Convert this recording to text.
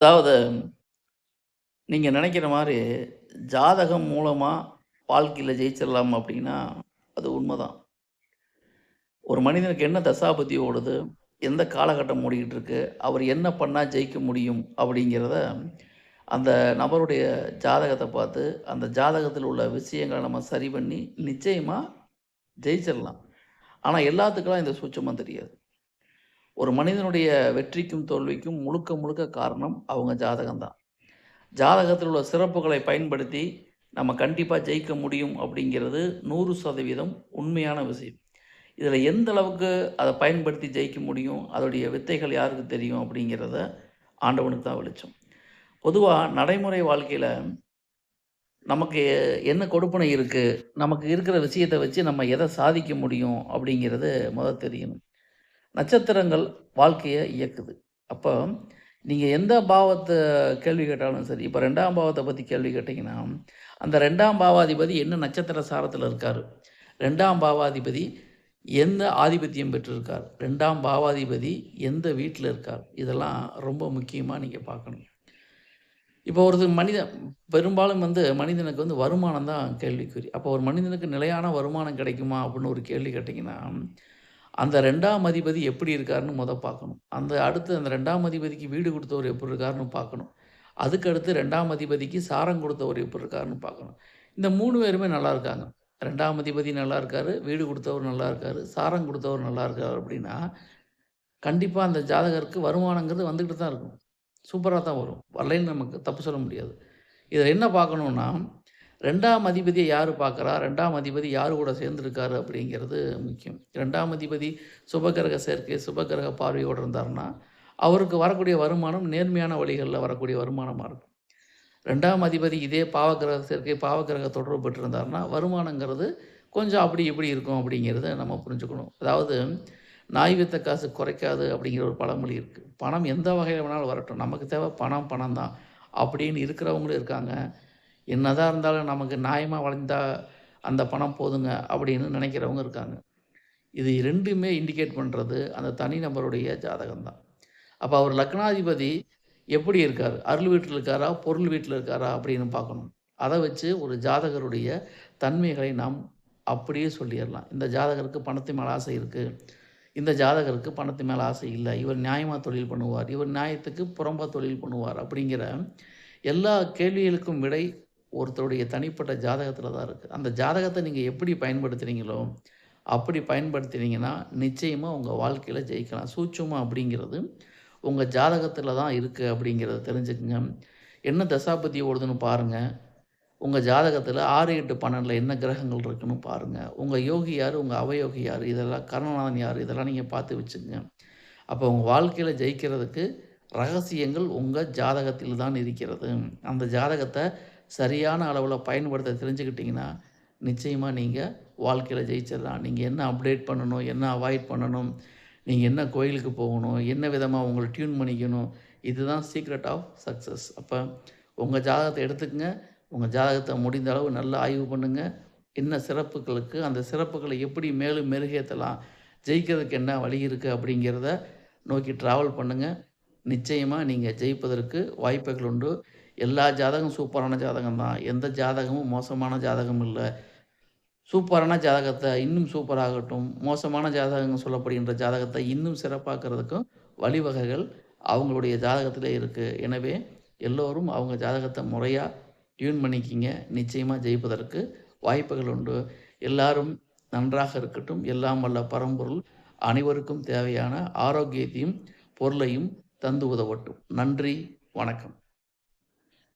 அதாவது நீங்கள் நினைக்கிற மாதிரி ஜாதகம் மூலமாக வாழ்க்கையில் ஜெயிச்சிடலாம் அப்படின்னா, அது உண்மைதான் ஒரு மனிதனுக்கு என்ன தசாபதி ஓடுது, எந்த காலகட்டம் ஓடிக்கிட்டு இருக்கு, அவர் என்ன பண்ணால் ஜெயிக்க முடியும் அப்படிங்கிறத, அந்த நபருடைய ஜாதகத்தை பார்த்து, அந்த ஜாதகத்தில் உள்ள விஷயங்களை நம்ம சரி பண்ணி, நிச்சயமாக ஜெயிச்சிடலாம். ஆனால் எல்லாத்துக்கெல்லாம் இந்த சூட்சமாக தெரியாது. ஒரு மனிதனுடைய வெற்றிக்கும், தோல்விக்கும் முழுக்க முழுக்க காரணம் அவங்க ஜாதகம் தான். ஜாதகத்தில் உள்ள சிறப்புகளை பயன்படுத்தி, நம்ம கண்டிப்பாக ஜெயிக்க முடியும் அப்படிங்கிறது 100% உண்மையான விஷயம். இதில் எந்த அளவுக்கு அதை பயன்படுத்தி ஜெயிக்க முடியும், அதோடைய வித்தைகள் யாருக்கு தெரியும் அப்படிங்கிறத ஆண்டவனுக்கு தான் வெளிச்சம். பொதுவாக நடைமுறை வாழ்க்கையில் நமக்கு என்ன கொடுப்பனை இருக்குது நமக்கு இருக்கிற விஷயத்த வச்சு நம்ம எதை சாதிக்க முடியும் அப்படிங்கிறது முதல் தெரியணும். நட்சத்திரங்கள் வாழ்க்கையை இயக்குது. அப்போ நீங்கள் எந்த பாவத்தை கேள்வி கேட்டாலும் சரி, இப்போ ரெண்டாம் பாவத்தை பற்றி கேள்வி கேட்டிங்கன்னா அந்த ரெண்டாம் பாவாதிபதி என்ன நட்சத்திர சாரத்தில் இருக்கார் ரெண்டாம் பாவாதிபதி எந்த ஆதிபத்தியம் பெற்றிருக்கார்? ரெண்டாம் பாவாதிபதி எந்த வீட்டில் இருக்கார்? இதெல்லாம் ரொம்ப முக்கியமாக நீங்கள் பார்க்கணும். இப்போ ஒரு மனிதன் பெரும்பாலும் வந்து மனிதனுக்கு வந்து வருமானம் தான் கேள்விக்குறி. அப்போ ஒரு மனிதனுக்கு நிலையான வருமானம் கிடைக்குமா? அப்படின்னு ஒரு கேள்வி கேட்டிங்கன்னா அந்த ரெண்டாம் அதிபதி எப்படி இருக்காருன்னு முத பார்க்கணும். அந்த அடுத்து அந்த ரெண்டாம் அதிபதிக்கு வீடு கொடுத்தவர் எப்படி இருக்காருன்னு பார்க்கணும். அதுக்கு அடுத்து 2ஆம் அதிபதிக்கு சாரம் கொடுத்தவர் எப்படி இருக்காருன்னு பார்க்கணும். இந்த மூணு பேருமே நல்லா இருக்காங்க. ரெண்டாம் அதிபதி நல்லா இருக்காரு, வீடு கொடுத்தவர் நல்லா இருக்காரு, சாரம் கொடுத்தவர் நல்லா இருக்கார் அப்படின்னா, கண்டிப்பாக அந்த ஜாதகருக்கு வருமானங்கிறது வந்துக்கிட்டு தான் இருக்கும். சூப்பராக தான் வரும். வரலைன்னு நமக்கு தப்பு சொல்ல முடியாது. இதில் என்ன பார்க்கணுன்னா ரெண்டாம் அதிபதியை யார் பார்க்குறா? ரெண்டாம் அதிபதி யாரு கூட சேர்ந்துருக்காரு அப்படிங்கிறது முக்கியம். ரெண்டாம் அதிபதி சுபகிரக சேர்க்கை, சுபகிரக பார்வையோடு இருந்தாருன்னா, அவருக்கு வரக்கூடிய வருமானம் நேர்மையான வழிகளில் வரக்கூடிய வருமானமாக இருக்கும். ரெண்டாம் அதிபதி இதே பாவகிரக சேர்க்கை, பாவகிரக தொடர்பு பெற்றிருந்தார்னா வருமானங்கிறது கொஞ்சம் அப்படி இப்படி இருக்கும் அப்படிங்கிறத நம்ம புரிஞ்சுக்கணும். அதாவது நாய் வித்த காசு குறைக்காது அப்படிங்கிற ஒரு பழமொழி இருக்குது பணம் எந்த வகையில் வேணாலும் வரட்டும். நமக்கு தேவை பணம், பணம் தான். அப்படின்னு இருக்கிறவங்களும் இருக்காங்க. என்னதான் இருந்தாலும் நமக்கு நியாயமாக வந்தா அந்த பணம் போதுங்க அப்படின்னு நினைக்கிறவங்க இருக்காங்க. இது ரெண்டுமே இண்டிகேட் பண்ணுறது அந்த தனி நபருடைய ஜாதகம் தான். அப்போ அவர் லக்னாதிபதி எப்படி இருக்கார் அருள் வீட்டில் இருக்காரா? பொருள் வீட்டில் இருக்காரா? அப்படின்னு பார்க்கணும். அதை வச்சு ஒரு ஜாதகருடைய தன்மைகளை நாம் அப்படியே சொல்லிடலாம் இந்த ஜாதகருக்கு பணத்து மேலே ஆசை இருக்குது இந்த ஜாதகருக்கு பணத்து மேலே ஆசை இல்லை இவர் நியாயமாக தொழில் பண்ணுவார். இவர் நியாயத்துக்கு புறம்பாக தொழில் பண்ணுவார். அப்படிங்கிற எல்லா கேள்விகளுக்கும் விடை ஒருத்தருடைய தனிப்பட்ட ஜாதகத்தில் தான் இருக்குது அந்த ஜாதகத்தை நீங்கள் எப்படி பயன்படுத்துகிறீங்களோ அப்படி பயன்படுத்தினீங்கன்னா, நிச்சயமாக உங்கள் வாழ்க்கையில் ஜெயிக்கலாம். சூட்சமாக அப்படிங்கிறது உங்கள் ஜாதகத்தில் தான் இருக்குது அப்படிங்கிறத தெரிஞ்சுக்குங்க. என்ன தசாபதி ஓடுதுன்னு பாருங்கள் உங்கள் ஜாதகத்தில் ஆறு எட்டு பன்னெண்டில் என்ன கிரகங்கள் இருக்குன்னு பாருங்கள் உங்கள் யோகி யார்? உங்கள் அவயோகி யார்? இதெல்லாம் கர்ணநாதன் யார்? இதெல்லாம் நீங்கள் பார்த்து வச்சுக்கோங்க அப்போ உங்கள் வாழ்க்கையில் ஜெயிக்கிறதுக்கு ரகசியங்கள் உங்கள் ஜாதகத்தில் தான் இருக்கிறது. அந்த ஜாதகத்தை சரியான அளவில் பயன்படுத்த தெரிஞ்சுக்கிட்டிங்கன்னா நிச்சயமாக நீங்கள் வாழ்க்கையில் ஜெயிச்சிடலாம். நீங்கள் என்ன அப்டேட் பண்ணணும்? என்ன அவாய்ட் பண்ணணும்? நீங்கள் என்ன கோயிலுக்கு போகணும்? என்ன விதமாக உங்களை டியூன் பண்ணிக்கணும்? இதுதான் சீக்ரெட் ஆஃப் சக்ஸஸ் அப்போ உங்கள் ஜாதகத்தை எடுத்துக்கங்க. உங்கள் ஜாதகத்தை முடிந்த அளவு நல்லா ஆய்வு பண்ணுங்கள் என்ன சிறப்புகளுக்கு, அந்த சிறப்புகளை எப்படி மேலும் மெருகேற்றலாம் ஜெயிக்கிறதுக்கு என்ன வழி இருக்குது அப்படிங்கிறத நோக்கி ட்ராவல் பண்ணுங்கள் நிச்சயமாக நீங்கள் ஜெயிப்பதற்கு வாய்ப்புகள் உண்டு. எல்லா ஜாதகம் சூப்பரான ஜாதகம் தான். எந்த ஜாதகமும் மோசமான ஜாதகம் இல்லை சூப்பரான ஜாதகத்தை இன்னும் சூப்பராகட்டும். மோசமான ஜாதகங்கள் சொல்லப்படுகின்ற ஜாதகத்தை இன்னும் சிறப்பாக்குறதுக்கும் வழிவகைகள் அவங்களுடைய ஜாதகத்தில் இருக்குது எனவே எல்லோரும் அவங்க ஜாதகத்தை முறையாக டியூன் பண்ணிக்கங்க. நிச்சயமாக ஜெயிப்பதற்கு வாய்ப்புகள் உண்டு. எல்லாரும் நன்றாக இருக்கட்டும். எல்லாம் வல்ல பரம்பொருள் அனைவருக்கும் தேவையான ஆரோக்கியத்தையும், பொருளையும் தந்து உதவட்டும். நன்றி, வணக்கம்.